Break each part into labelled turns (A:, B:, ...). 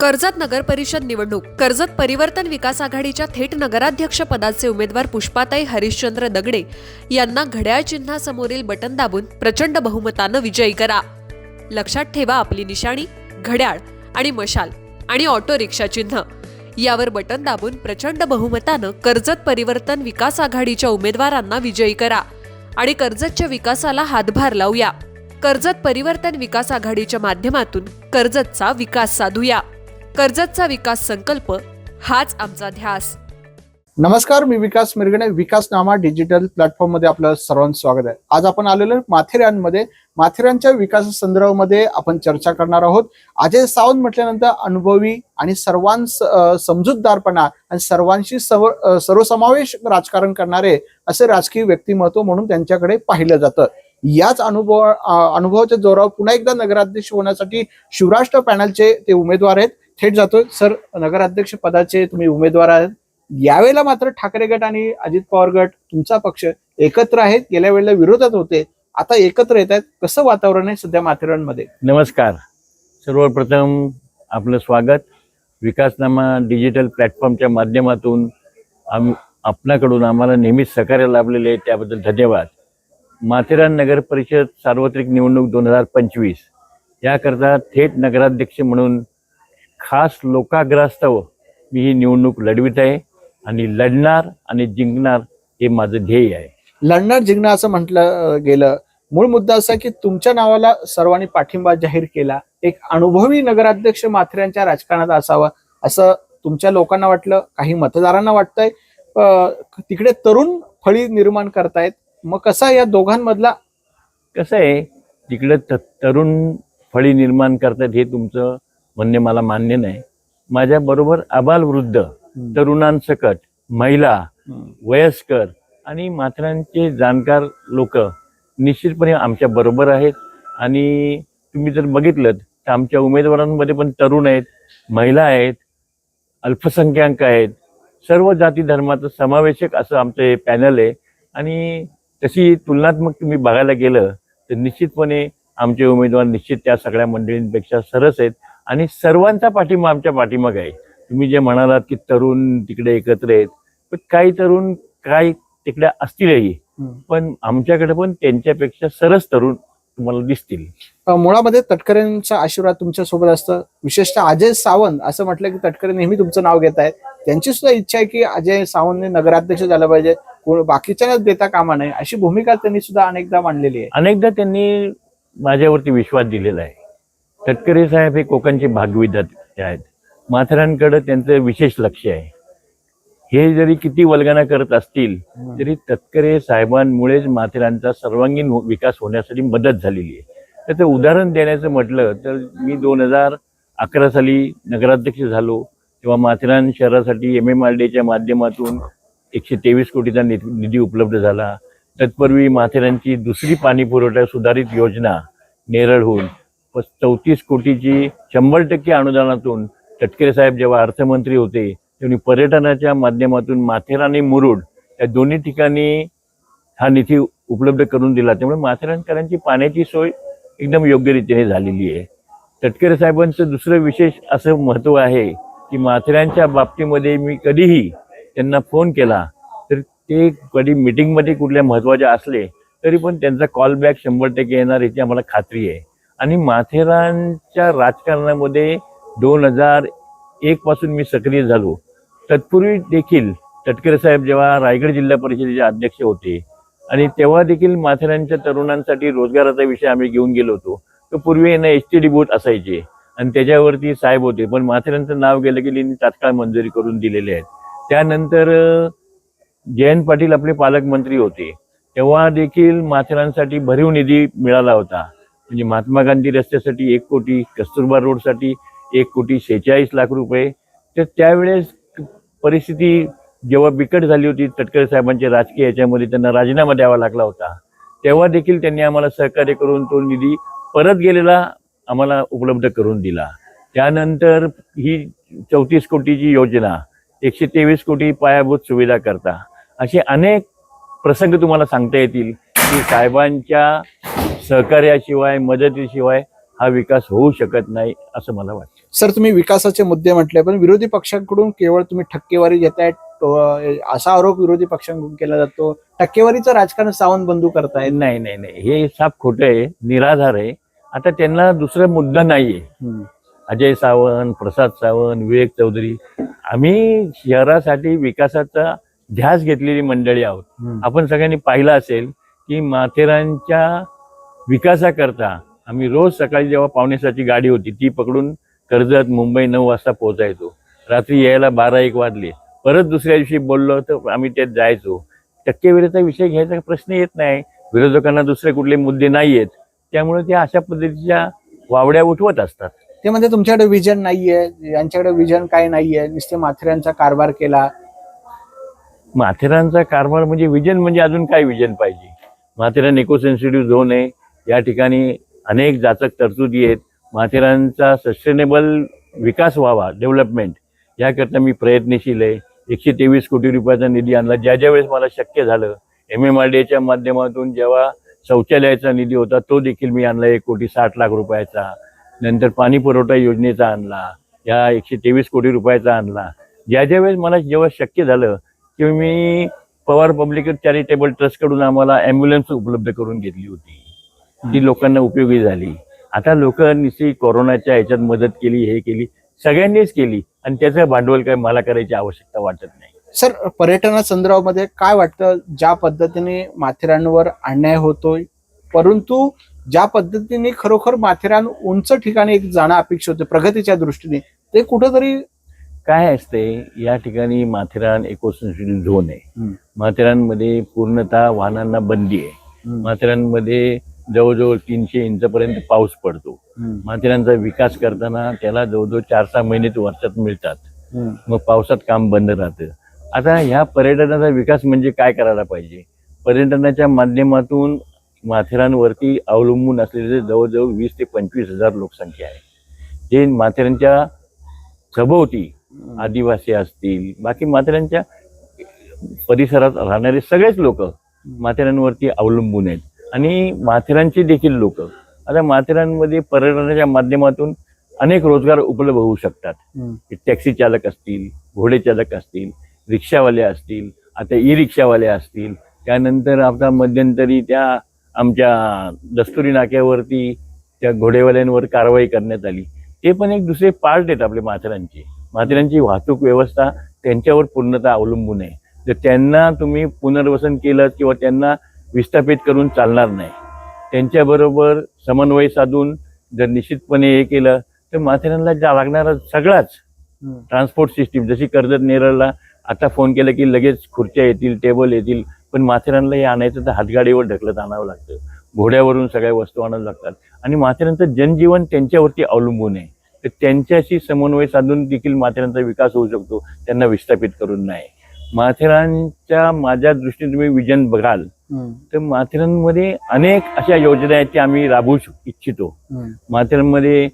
A: कर्जत नगर परिषद निवडणूक. कर्जत परिवर्तन विकास आघाडीच्या थेट नगराध्यक्ष पदाचे उमेदवार पुष्पाताई हरिश्चंद्र दगडे यांना घड्याळ चिन्हासमोरील बटन दाबून प्रचंड बहुमतानं विजयी करा. लक्षात ठेवा आपली निशाणी घड्याळ आणि मशाल आणि ऑटो रिक्षा चिन्ह. यावर बटन दाबून प्रचंड बहुमतानं कर्जत परिवर्तन विकास आघाडीच्या उमेदवारांना विजयी करा आणि कर्जतच्या विकासाला हातभार लावूया. कर्जत परिवर्तन विकास आघाडीच्या माध्यमातून कर्जतचा विकास साधूया. कर्जतचा विकास संकल्प हाच आमचा ध्यास.
B: नमस्कार मी विकास मिरगणे विकास नामा डिजिटल प्लॅटफॉर्ममध्ये आपलं सर्वांचं स्वागत आहे. आज आपण आलेलो माथेऱ्यांमध्ये माथेऱ्यांच्या विकासासंदर्भामध्ये आपण चर्चा करणार आहोत. अजय सावंत म्हटल्यानंतर अनुभवी आणि सर्वांस समजूतदारपणा आणि सर्वांशी सर्व सर्वसमावेश राजकारण करणारे असे राजकीय व्यक्तिमत्व म्हणून त्यांच्याकडे पाहिलं जातं. याच अनुभव अनुभवाच्या जोरावर पुन्हा एकदा नगराध्यक्ष होण्यासाठी शिवराष्ट्र पॅनलचे ते उमेदवार आहेत. थेट जातोय. सर नगराध्यक्ष पदाचे तुम्ही उमेदवार आहात. यावेळेला मात्र ठाकरे गट आणि अजित पवार गट तुमचा पक्ष एकत्र आहेत. गेल्या वेळेला विरोधात होते. आता एकत्र येत आहेत. कसं वातावरण आहे सध्या माथेरानमध्ये?
C: नमस्कार. सर्वप्रथम आपलं स्वागत. विकासनामा डिजिटल प्लॅटफॉर्मच्या माध्यमातून आम आपणाकडून आम्हाला नेहमीच सहकार्य लाभलेले आहे. त्याबद्दल धन्यवाद. माथेरान नगर परिषद सार्वत्रिक निवडणूक दोन हजार पंचवीस याकरता थेट नगराध्यक्ष म्हणून खास लोकाग्रहास्तव मी ही निवडणूक लढवित आहे आणि लढणार आणि जिंकणार हे माझं ध्येय आहे.
B: लढणार जिंकणं असं म्हटलं गेलं. मूळ मुद्दा असा की तुमच्या नावाला सर्वांनी पाठिंबा जाहीर केला. एक अनुभवी नगराध्यक्ष माथेऱ्यांच्या राजकारणात असावा असं तुमच्या लोकांना वाटलं काही मतदारांना वाटतंय. तिकडे तरुण फळी निर्माण करतायत. मग कसा या दोघांमधला?
C: कसं आहे तिकडे तरुण फळी निर्माण करतात हे तुमचं म्हणणे मला मान्य नाही. माझ्या बरोबर आबाल वृद्ध तरुणांसकट महिला वयस्कर आणि माथेरानचे जाणकार लोक निश्चितपणे आमच्या बरोबर आहेत. आणि तुम्ही जर बघितलं तर आमच्या उमेदवारांमध्ये पण तरुण आहेत महिला आहेत अल्पसंख्याक आहेत. सर्व जाती धर्माचं समावेशक असं आमचं हे पॅनल आहे. आणि तशी तुलनात्मक तुम्ही बघायला गेलं तर निश्चितपणे आमचे उमेदवार निश्चित त्या सगळ्या मंडळींपेक्षा सरस आहेत. आणि सर्वांचा पाठिंबा आमच्या पाठीमाग आहे. तुम्ही जे म्हणालात की तरुण तिकडे एकत्र आहेत पण काही तरुण काही तिकडे असतीलही. पण आमच्याकडे पण त्यांच्यापेक्षा सरस तरुण तुम्हाला दिसतील.
B: मुळामध्ये तटकरेंचा आशीर्वाद तुमच्यासोबत असतं. विशेषतः अजय सावंत असं म्हटलं की तटकरे नेहमी तुमचं नाव घेत आहेत. त्यांची सुद्धा इच्छा आहे की अजय सावंतने नगराध्यक्ष झालं पाहिजे. कोण बाकीच्या देता कामा नये. अशी भूमिका त्यांनी सुद्धा अनेकदा मांडलेली आहे.
C: अनेकदा त्यांनी माझ्यावरती विश्वास दिलेला आहे. तटकरे साहेब हे कोकणचे भागविधाते आहेत. माथेरानकडे त्यांचं विशेष लक्ष आहे. हे जरी किती वल्गना करत असतील तरी तटकरे साहेबांमुळेच माथेरानचा सर्वांगीण हो- विकास होण्यासाठी मदत झालेली आहे. त्याचं उदाहरण देण्याचं म्हटलं तर मी दोन हजार अकरा साली नगराध्यक्ष झालो तेव्हा माथेरान शहरासाठी एम एम आर डीच्या माध्यमातून एकशे तेवीस कोटीचा निधी उपलब्ध झाला. तत्पूर्वी माथेरानची दुसरी पाणी पुरवठा सुधारित योजना नेरळहून चौतीस कोटीची शंभर टक्के अनुदानातून तटकरे साहेब जेव्हा अर्थमंत्री होते तेव्हा पर्यटनाच्या माध्यमातून माथेरान आणि मुरुड या दोन्ही ठिकाणी हा निधी उपलब्ध करून दिला. त्यामुळे माथेरानकरांची पाण्याची सोय एकदम योग्य रीतीने झालेली आहे. तटकरे साहेबांचं दुसरं विशेष असं महत्त्व आहे की माथेरानच्या बाबतीमध्ये मी कधीही त्यांना फोन केला तर ते कधी मिटिंगमध्ये कुठल्या महत्त्वाच्या असले तरी पण त्यांचा कॉल बॅक शंभर टक्के येणार याची आम्हाला खात्री आहे. आणि माथेरानच्या राजकारणामध्ये दोन हजार एक पासून मी सक्रिय झालो. तत्पूर्वी देखील तटकरे साहेब जेव्हा रायगड जिल्हा परिषदेचे अध्यक्ष होते आणि तेव्हा देखील माथेरानच्या तरुणांसाठी रोजगाराचा विषय आम्ही घेऊन गेलो होतो. तो पूर्वी यांना एस टी डी बोट असायचे आणि त्याच्यावरती साहेब होते. पण माथेरानचं नाव गेलं की त्यांनी तात्काळ मंजुरी करून दिलेले आहेत त्यानंतर जयंत पाटील आपले पालकमंत्री होते. तेव्हा देखील माथेरानसाठी भरीव निधी मिळाला होता. म्हणजे महात्मा गांधी रस्त्यासाठी एक कोटी कस्तुरबा रोडसाठी एक कोटी शेहेचाळीस लाख रुपये. तर त्यावेळेस परिस्थिती जेव्हा बिकट झाली होती तटकरे साहेबांच्या राजकीय याच्यामध्ये त्यांना राजीनामा द्यावा लागला होता. तेव्हा देखील त्यांनी आम्हाला सहकार्य करून तो निधी परत गेलेला आम्हाला उपलब्ध करून दिला. त्यानंतर ही चौतीस कोटीची योजना एकशे तेवीस कोटी पायाभूत सुविधा करता असे अनेक प्रसंग तुम्हाला सांगता येतील की साहेबांच्या सहकार्याशिवाय मदतीशिवाय हा विकास होऊ शकत नाही असं मला वाटतं.
B: सर तुम्ही विकासाचे मुद्दे म्हटले पण विरोधी पक्षांकडून केवळ तुम्ही टक्केवारी घेताय असा आरोप विरोधी पक्षांकडून केला जातो. टक्केवारीचं राजकारण सावंत बंधू करतायत.
C: नाही नाही नाही. हे साप खोटं आहे निराधार आहे. आता त्यांना दुसरा मुद्दा नाहीये. अजय सावंत प्रसाद सावंत विवेक चौधरी आम्ही शहरासाठी विकासाचा ध्यास घेतलेली मंडळी आहोत. आपण सगळ्यांनी पाहिलं असेल की माथेरानच्या विकासाकरता आम्ही रोज सकाळी जेव्हा पावणेसाची गाडी होती ती पकडून कर्जत मुंबई नऊ वाजता पोहोचायचो. रात्री यायला बारा एक वाजले. परत दुसऱ्या दिवशी बोललो तर आम्ही त्यात जायचो. टक्केवारीचा विषय घ्यायचा प्रश्न येत नाही. विरोधकांना दुसरे कुठले मुद्दे नाही आहेत. त्यामुळे ते अशा पद्धतीच्या वावड्या उठवत असतात.
B: ते म्हणजे तुमच्याकडे विजन नाहीये. यांच्याकडे विजन काय नाहीये? नुसते माथेऱ्यांचा कारभार केला.
C: माथेरानचा कारभार म्हणजे विजन म्हणजे अजून काय विजन पाहिजे? माथेरान इको सेन्सिटिव्ह झोन आहे. या ठिकाणी अनेक जाचक तरतुदी आहेत. माथेरानचा सस्टेनेबल विकास व्हावा डेव्हलपमेंट याकरता मी प्रयत्नशील आहे. एकशे तेवीस कोटी रुपयाचा निधी आणला. ज्या ज्या वेळेस मला शक्य झालं एम एम आर डी एच्या माध्यमातून जेव्हा शौचालयाचा निधी होता तो देखील मी आणला. एक कोटी साठ लाख रुपयाचा. नंतर पाणी पुरवठा योजनेचा आणला. या एकशे तेवीस कोटी रुपयाचा आणला. ज्या ज्या वेळेस मला जेव्हा शक्य झालं की मी पवार पब्लिक चॅरिटेबल ट्रस्टकडून आम्हाला ॲम्ब्युलन्स उपलब्ध करून घेतली होती. ती लोकांना उपयोगी झाली. आता लोक निश्चित कोरोनाच्या ह्याच्यात मदत केली हे केली सगळ्यांनीच केली. आणि त्याचं भांडवल काय मला करायची आवश्यकता वाटत नाही.
B: सर पर्यटनासंदर्भामध्ये काय वाटतं? ज्या पद्धतीने माथेरानवर अन्याय होतोय परंतु ज्या पद्धतीने खरोखर माथेरान उंच ठिकाणी एक जाणं अपेक्षित होते प्रगतीच्या दृष्टीने ते कुठंतरी
C: काय असते या ठिकाणी माथेरान इकोसेन्सिटिव्ह झोन आहे. माथेरानमध्ये पूर्णतः वाहनांना बंदी आहे. माथेरानमध्ये जवळजवळ तीनशे इंचपर्यंत पाऊस पडतो. माथेरानचा विकास करताना त्याला जवळजवळ चार सहा महिने ते वर्षात मिळतात. मग पावसात काम बंद राहतं. आता ह्या पर्यटनाचा विकास म्हणजे काय करायला पाहिजे? पर्यटनाच्या माध्यमातून माथेरानवरती अवलंबून असलेले जवळजवळ वीस ते पंचवीस हजार लोकसंख्या आहे. जे माथेरानच्या सभोवती आदिवासी असतील बाकी माथेरानच्या परिसरात राहणारे सगळेच लोक माथेरानवरती अवलंबून आहेत. आणि माथेरानचे देखील लोक. आता माथेरानमध्ये पर्यटनाच्या माध्यमातून अनेक रोजगार उपलब्ध होऊ शकतात. टॅक्सी चालक असतील घोडे चालक असतील रिक्षावाले असतील आता ई रिक्षावाले असतील. त्यानंतर आता मध्यंतरी त्या आमच्या दस्तुरी नाक्यावरती त्या घोडेवाल्यांवर कारवाई करण्यात आली. ते पण एक दुसरे पार्ट आहेत आपले माथेरानचे. माथेरानची वाहतूक व्यवस्था त्यांच्यावर पूर्णतः अवलंबून आहे. जर त्यांना तुम्ही पुनर्वसन केलं किंवा त्यांना विस्थापित करून चालणार नाही. त्यांच्याबरोबर समन्वय साधून जर निश्चितपणे हे केलं तर माथेरानला जा लागणारा सगळाच ट्रान्सपोर्ट सिस्टीम जशी कर्जत नेरळला आता फोन केला की लगेच खुर्च्या येतील टेबल येतील पण माथेरानला हे आणायचं तर हातगाडीवर ढकलत आणावं लागतं. घोड्यावरून सगळ्या वस्तू आणावं लागतात. आणि माथेरानचं जनजीवन त्यांच्यावरती अवलंबून आहे. तर त्यांच्याशी समन्वय साधून देखील माथेरानचा विकास होऊ शकतो त्यांना विस्थापित करून नाही. माथेरानच्या माझ्या दृष्टीने तुम्ही विजन बघाल तर माथेरानमध्ये अनेक अशा योजना आहेत त्या आम्ही राबवू इच्छितो. माथेरानमध्ये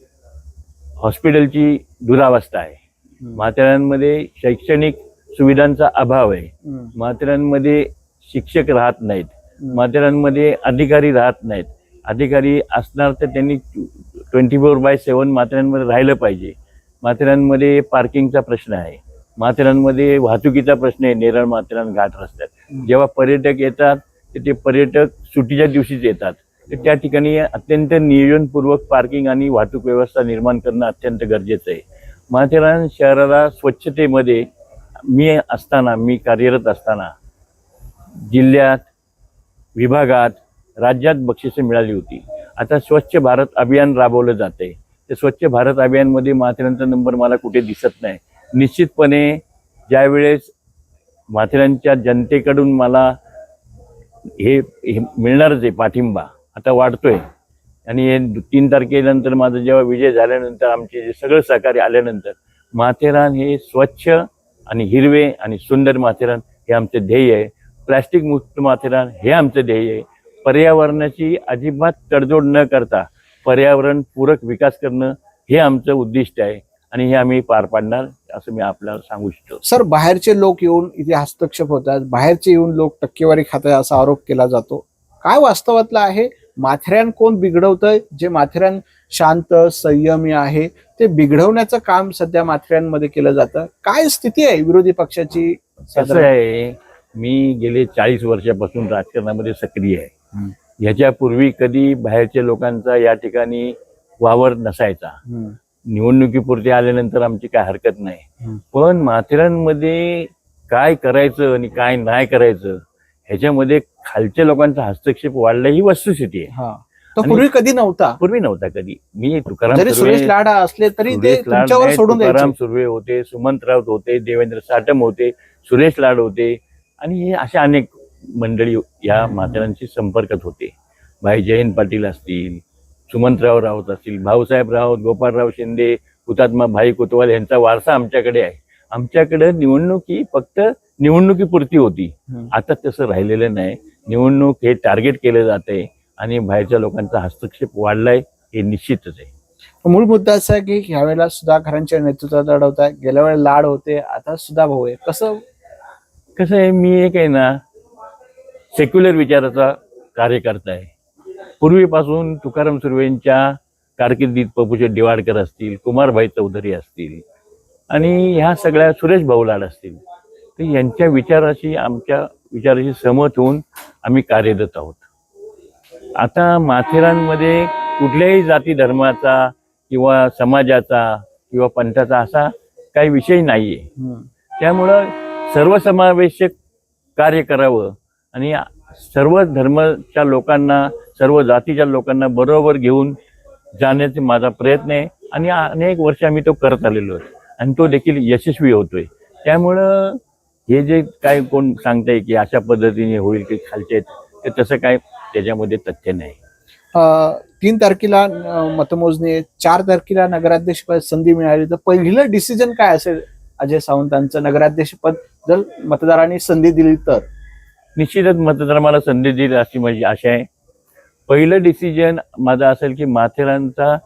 C: हॉस्पिटलची दुरावस्था आहे. माथेरानमध्ये शैक्षणिक सुविधांचा अभाव आहे. माथेरानमध्ये शिक्षक राहत नाहीत. माथेरानमध्ये अधिकारी राहत नाहीत. अधिकारी असणार तर त्यांनी ट्वेंटी फोर बाय सेवन माथेरानमध्ये राहिलं पाहिजे. माथेरानमध्ये पार्किंगचा प्रश्न आहे. माथेरानमध्ये वाहतुकीचा प्रश्न आहे. नेरळ माथेरान घाट रस्त्यात. जेव्हा पर्यटक येतात ते पर्यटक सुट्टीच्या दिवशीच येतात. तर त्या ठिकाणी अत्यंत नियोजनपूर्वक पार्किंग आणि वाहतूक व्यवस्था निर्माण करणं अत्यंत गरजेचं आहे. माथेरान शहराला स्वच्छतेमध्ये मी असताना मी कार्यरत असताना जिल्ह्यात विभागात राज्यात बक्षिसं मिळाली होती. आता स्वच्छ भारत अभियान राबवलं जाते ते स्वच्छ भारत अभियानमध्ये माथेरानचा नंबर मला कुठे दिसत नाही. निश्चितपणे ज्यावेळेस माथेरानच्या जनतेकडून मला हे मिळणारच आहे पाठिंबा आता वाढतोय. आणि हे तीन तारखेनंतर माझा जेव्हा विजय झाल्यानंतर आमचे जे सगळं सहकार्य आल्यानंतर माथेरान हे स्वच्छ आणि हिरवे आणि सुंदर माथेरान हे आमचं ध्येय आहे. प्लॅस्टिक मुक्त माथेरान हे आमचं ध्येय आहे. पर्यावरणाची अजिबात तडजोड न करता पर्यावरण पूरक विकास करणं हे आमचं उद्दिष्ट आहे आणि हे आम्ही पार पाडणार. असं मी आपल्याला सांगू इच्छितो.
B: सर बाहेरचे लोक येऊन इथे हस्तक्षेप होतात बाहेरचे येऊन लोक टक्केवारी खातात असा आरोप केला जातो. काय वास्तवातलं आहे? माथेरान कोण बिघडवतंय? जे माथेरान शांत संयमी आहे ते बिघडवण्याचं काम सध्या माथेऱ्यांमध्ये केलं जातं. काय स्थिती आहे विरोधी पक्षाची?
C: कसं? आहे मी गेले चाळीस वर्षापासून राजकारणामध्ये सक्रिय आहे. ह्याच्यापूर्वी कधी बाहेरच्या लोकांचा या ठिकाणी वावर नसायचा. निवडणुकीपुरती आल्यानंतर आमची काय हरकत नाही. पण माथेरानमध्ये काय करायचं आणि काय नाही करायचं ह्याच्यामध्ये खालच्या लोकांचा हस्तक्षेप वाढला ही वस्तुस्थिती आहे.
B: तो पूर्वी कधी नव्हता?
C: पूर्वी नव्हता कधी. मी तुकाराम
B: सुरेश लाडा असले तरी
C: तुकाराम सुर्वे होते सुमंत राऊत होते देवेंद्र साटम होते सुरेश लाड होते. आणि हे अशा अनेक मंडळी या माथेरांशी संपर्कात होते. भाई जयंत पाटील असतील सुमंतराव राऊत असतील भाऊसाहेब राऊत गोपाळराव शिंदे हुतात्मा भाई कोतवाल यांचा वारसा आमच्याकडे आहे. आमच्याकडे निवडणूक ही फक्त निवडणुकीपुरती होती. आता तसं राहिलेलं नाही. निवडणूक हे टार्गेट केलं जाते आणि बाहेरच्या लोकांचा हस्तक्षेप वाढलाय हे निश्चितच आहे.
B: मूळ मुद्दा असा आहे की ह्यावेळेला सुद्धा घरांच्या नेतृत्वात लढवत आहे गेल्या वेळेला लाड होते आता सुद्धा भाऊ आहे. कसं?
C: कसं आहे मी एक आहे ना सेक्युलर विचाराचा कार्यकर्ता आहे. पूर्वीपासून तुकाराम सुर्वेंच्या कारकिर्दीत पपुचे दिवाडकर असतील कुमारभाई चौधरी असतील आणि ह्या सगळ्या सुरेश भाऊलाड असतील तर यांच्या विचाराशी आमच्या विचाराशी सहमत होऊन आम्ही कार्यरत आहोत आता माथेरानमध्ये कुठल्याही जाती धर्माचा किंवा समाजाचा किंवा पंथाचा असा काही विषय नाहीये
B: हम्म.
C: त्यामुळं सर्वसमावेशक कार्य करावं आणि सर्व धर्माच्या लोकांना सर्व जातीच्या लोकांना बरोबर घेऊन जाण्याचा माझा प्रयत्न आहे. आणि अनेक वर्ष आम्ही तो करत आलेलो आहे. आणि तो देखील यशस्वी होतोय. त्यामुळं हे जे काय कोण सांगताय की अशा पद्धतीने होईल की खालचे ते तसं काय त्याच्यामध्ये तथ्य नाही.
B: तीन तारखेला मतमोजणी चार तारखेला नगराध्यक्ष पद संधी मिळाली. तर पहिलं डिसिजन काय असेल? अजय सावंतांचं नगराध्यक्ष पद जर मतदारांनी संधी दिली तर?
C: निश्चितच मतदार मला संधी देईल अशी माझी आशा आहे. पहिलं डिसिजन माझं असेल की माथेरानचा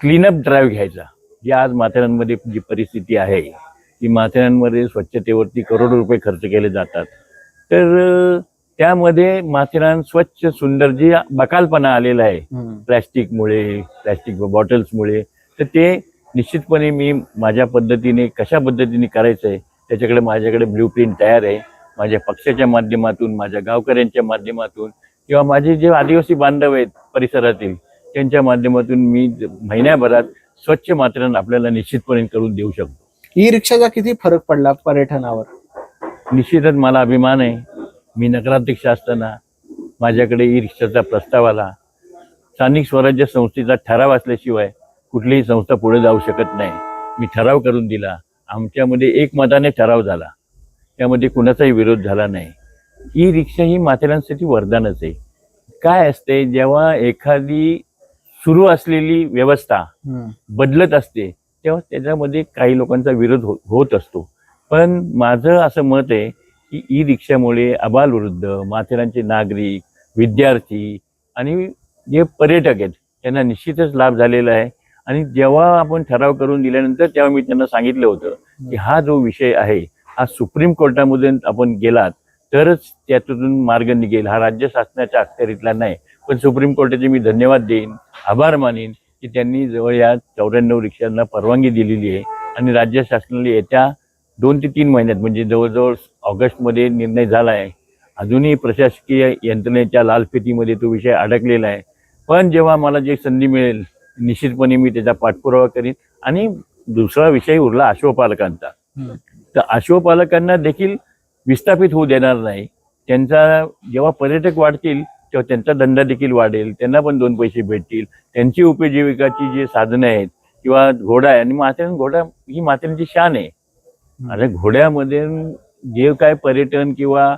C: क्लीनअप ड्राईव्ह घ्यायचा जी आज माथेरानमध्ये जी परिस्थिती आहे की माथेरानमध्ये स्वच्छतेवरती करोडो रुपये खर्च केले जातात. तर त्यामध्ये माथेरान स्वच्छ सुंदर जी बकालपणा आलेला आहे प्लॅस्टिकमुळे प्लॅस्टिक बॉटल्समुळे तर ते निश्चितपणे मी माझ्या पद्धतीने कशा पद्धतीने करायचं आहे त्याच्याकडे माझ्याकडे ब्ल्यू प्रिंट तयार आहे. माझ्या पक्षाच्या माध्यमातून माझ्या गावकऱ्यांच्या माध्यमातून किंवा माझे जे आदिवासी बांधव आहेत परिसरातील त्यांच्या माध्यमातून मी महिन्याभरात स्वच्छ माथेरान आपल्याला निश्चितपणे करून देऊ शकतो.
B: ई रिक्षाचा किती फरक पडला पर्यटनावर?
C: निश्चितच मला अभिमान आहे. मी नगराध्यक्ष असताना माझ्याकडे ई रिक्षाचा प्रस्ताव आला. स्थानिक स्वराज्य संस्थेचा ठराव असल्याशिवाय कुठलीही संस्था पुढे जाऊ शकत नाही. मी ठराव करून दिला. आमच्यामध्ये एक मताने ठराव झाला. त्यामध्ये कुणाचाही विरोध झाला नाही. ई रिक्षा ही माथेरांसाठी वरदानच आहे. काय असते जेव्हा एखादी सुरू असलेली व्यवस्था बदलत असते तेव्हा त्याच्यामध्ये काही लोकांचा विरोध हो- होत असतो. पण माझं असं मत आहे की ई रिक्षामुळे अबालवृद्ध माथेरानचे नागरिक विद्यार्थी आणि जे पर्यटक आहेत त्यांना निश्चितच लाभ झालेला आहे. आणि जेव्हा आपण ठराव करून दिल्यानंतर तेव्हा मी त्यांना सांगितलं होतं की हा जो विषय आहे हा सुप्रीम कोर्टामधून आपण गेलात तरच त्यातून मार्ग निघेल. हा राज्य शासनाच्या अखत्यारीतला नाही. पण सुप्रीम कोर्टाचे मी धन्यवाद देईन आभार मानेन की त्यांनी जवळ या चौऱ्याण्णव रिक्षांना परवानगी दिलेली आहे आणि राज्य शासनाने येत्या दोन ते तीन महिन्यात म्हणजे जवळजवळ ऑगस्टमध्ये निर्णय झाला आहे. अजूनही प्रशासकीय यंत्रणेच्या लालफितीमध्ये तो विषय अडकलेला आहे. पण जेव्हा मला जे संधी मिळेल निश्चितपणे मी त्याचा पाठपुरावा करीन आणि दुसरा विषय उरला अश्वपालकांचा. तर अश्वपालकांना देखील विस्थापित होऊ देणार नाही. त्यांचा जेव्हा पर्यटक वाढतील तेव्हा त्यांचा धंदा देखील वाढेल. त्यांना पण दोन पैसे भेटतील. त्यांची उपजीविकाची जी साधनं आहेत किंवा घोडा आहे आणि माथेरान घोडा ही माथेरानची शान आहे. आता घोड्यामध्ये जे काय पर्यटन किंवा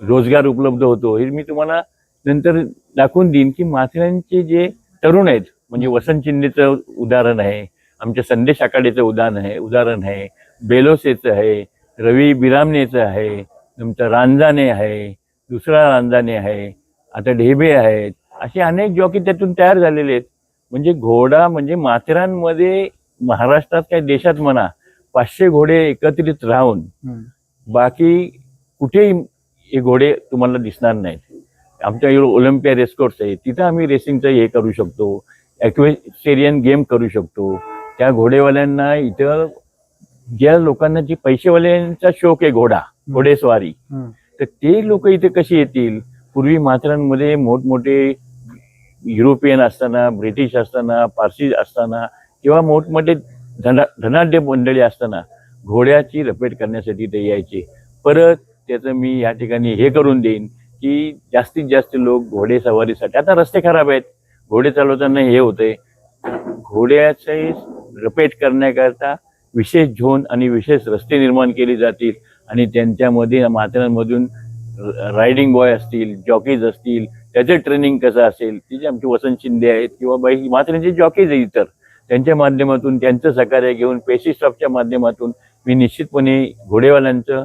C: रोजगार उपलब्ध होतो हे मी तुम्हाला नंतर दाखवून देईन की माथेरानचे जे तरुण आहेत म्हणजे वसंत शिंदेचं उदाहरण आहे आमच्या संदेश आकाडेचं उदाहरण आहे उदाहरण आहे बेलोसेचं आहे रवी बिरामनेचं आहे तुमचं रांजाने आहे दुसरा रांजाने आहे आता ढेबे आहेत असे अनेक जॉकी त्यातून तयार झालेले आहेत. म्हणजे घोडा म्हणजे माथेरानमध्ये महाराष्ट्रात काय देशात म्हणा पाचशे घोडे एकत्रित राहून बाकी कुठेही हे घोडे तुम्हाला दिसणार नाहीत. आमच्या इकडे ओलिम्पिया रेसकोर्स आहे तिथं आम्ही रेसिंगचं हे करू शकतो ॲक्वेस्टेरियन गेम करू शकतो. त्या घोडेवाल्यांना इथं ज्या लोकांना जी पैसेवाल्यांचा शौक आहे घोडा घोडेस्वारी. तर ते लोक इथे कशी येतील? पूर्वी माथेरानमध्ये मोठमोठे युरोपियन असताना ब्रिटिश असताना पारसी असताना किंवा मोठमोठे धना धनाढ्य मंडळी असताना घोड्याची रपेट करण्यासाठी ते यायचे. परत त्याचं मी या ठिकाणी हे करून देईन की जास्तीत जास्त लोक घोडे सवारीसाठी आता रस्ते खराब आहेत. घोडे चालवताना हे होतंय. घोड्याचे रपेट करण्याकरता विशेष झोन आणि विशेष रस्ते निर्माण केले जातील. आणि त्यांच्यामध्ये माथेरानमधून रायडिंग बॉय असतील जॉकीज असतील त्याचं ट्रेनिंग कसं असेल ती जे आमचे वसंत शिंदे आहेत किंवा बाई माथेरानचे जॉकीज आहेत इतर त्यांच्या माध्यमातून त्यांचं सहकार्य घेऊन पेशी स्टॉपच्या माध्यमातून मी निश्चितपणे घोडेवाल्यांचं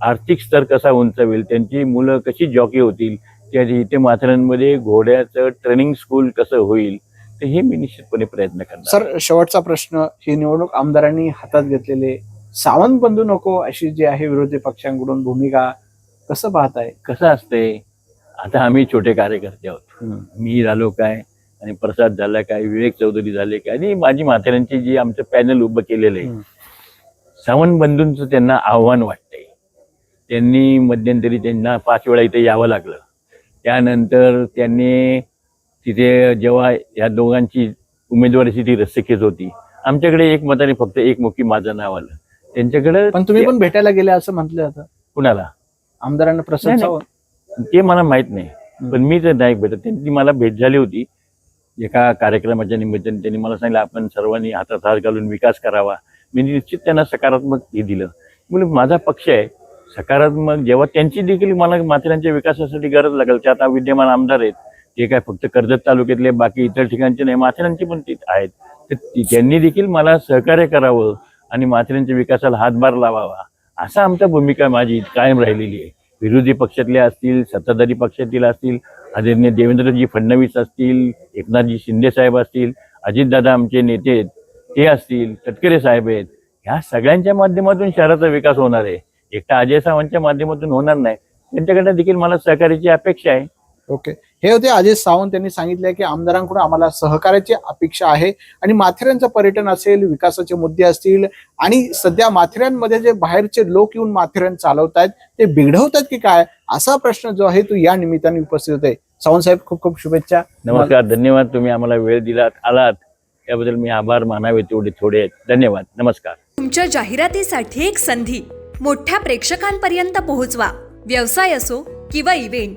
C: आर्थिक स्तर कसा उंचावेल त्यांची मुलं कशी जॉकी होतील त्या इथे माथेरानमध्ये घोड्याचं ट्रेनिंग स्कूल कसं होईल तर हे मी निश्चितपणे प्रयत्न करणार.
B: सर शेवटचा प्रश्न ही निवडणूक आमदारांनी हातात घेतलेले सावंत बंधू नको अशी जी आहे विरोधी पक्षांकडून भूमिका कसं पाहताय?
C: कसं असतंय? आता आम्ही छोटे कार्यकर्ते आहोत. मी झालो काय? आणि प्रसाद झाला काय? विवेक चौधरी झाले काय? आणि माझी माथेरांची जी आमचं पॅनल उभं केलेलं आहे. सावंत बंधूंचं त्यांना आव्हान वाटतंय. त्यांनी मध्यंतरी त्यांना पाच वेळा इथे यावं लागलं. त्यानंतर त्यांनी तिथे जेव्हा या दोघांची उमेदवारीची ती रस्सीखेच होती. आमच्याकडे एक मताने फक्त एक मुखी माझं नाव आलं. त्यांच्याकडे
B: पण तुम्ही पण भेटायला गेले असं म्हटलं जातं
C: कुणाला?
B: आमदारांना सावंत.
C: ते मला माहीत नाही. पण मी तर नाही भेटत. त्यांची मला भेट झाली होती. एका कार्यक्रमाच्या निमित्ताने त्यांनी मला सांगितलं आपण सर्वांनी हातात हात घालून विकास करावा. मी निश्चित त्यांना सकारात्मक हे दिलं. म्हणून माझा पक्ष आहे. सकारात्मक जेव्हा त्यांची देखील मला माथेरानच्या विकासासाठी गरज लागेल ते आता विद्यमान आमदार आहेत. ते काय फक्त कर्जत तालुक्यातले बाकी इतर ठिकाणचे नाही माथेरानचे पण ते आहेत. तर त्यांनी देखील मला सहकार्य करावं. आणि माथेरानच्या विकासाला हातभार लावावा. असा आमच्या भूमिका माझी कायम राहिलेली आहे. विरोधी पक्षातले असतील सत्ताधारी पक्षातील असतील आदरणीय देवेंद्रजी फडणवीस असतील एकनाथजी शिंदे साहेब असतील अजितदादा आमचे नेते आहेत ते असतील तटकरे साहेब आहेत ह्या सगळ्यांच्या माध्यमातून शहराचा विकास होणार आहे. एकटा अजय सावंतच्या माध्यमातून होणार नाही. त्यांच्याकडे देखील मला सहकार्याची अपेक्षा आहे.
B: ओके. हे होते अजय सावंत यांनी सांगितले की आमदारांकडून आम्हाला सहकार्याची अपेक्षा आहे आणि माथेऱ्यांचं पर्यटन असेल विकासाचे मुद्दे असतील आणि सध्या माथेऱ्यांमध्ये जे बाहेरचे लोक येऊन माथेऱ्यान चालवत आहेत ते बिघडवतात की काय? असा प्रश्न जो आहे तो या निमित्ताने उपस्थित होते सावंत साहेब खूप खूप शुभेच्छा.
C: नमस्कार धन्यवाद. तुम्ही आम्हाला वेळ दिलात आलात. त्याबद्दल मी आभार मानावे तेवढे थोडे. आहेत धन्यवाद. नमस्कार.
D: तुमच्या जाहिरातीसाठी एक संधी. मोठ्या प्रेक्षकांपर्यंत पोहोचवा. व्यवसाय असो किंवा इव्हेंट